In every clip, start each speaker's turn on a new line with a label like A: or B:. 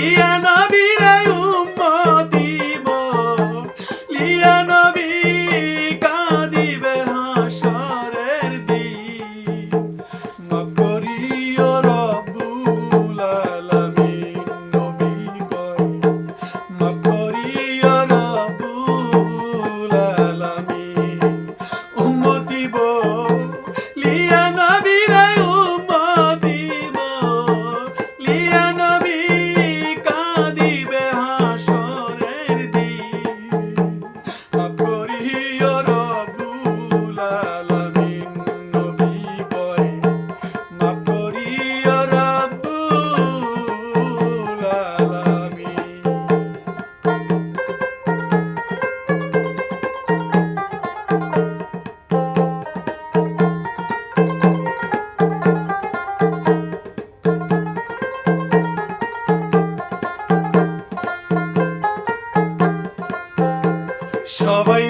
A: Yeah, no. সবাই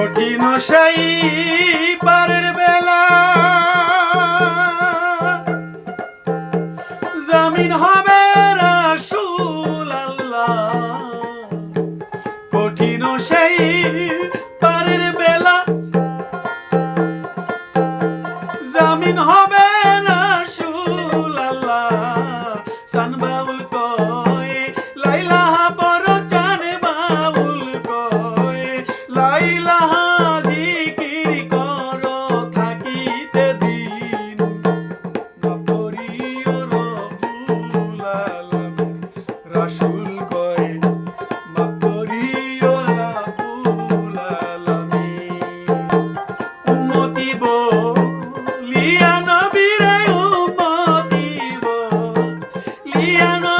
A: কঠিন সেই পারের বেলা। জামিন হবে রাসুল আল্লাহ কঠিন সেই পারের বেলা। জামিন হবে cristiano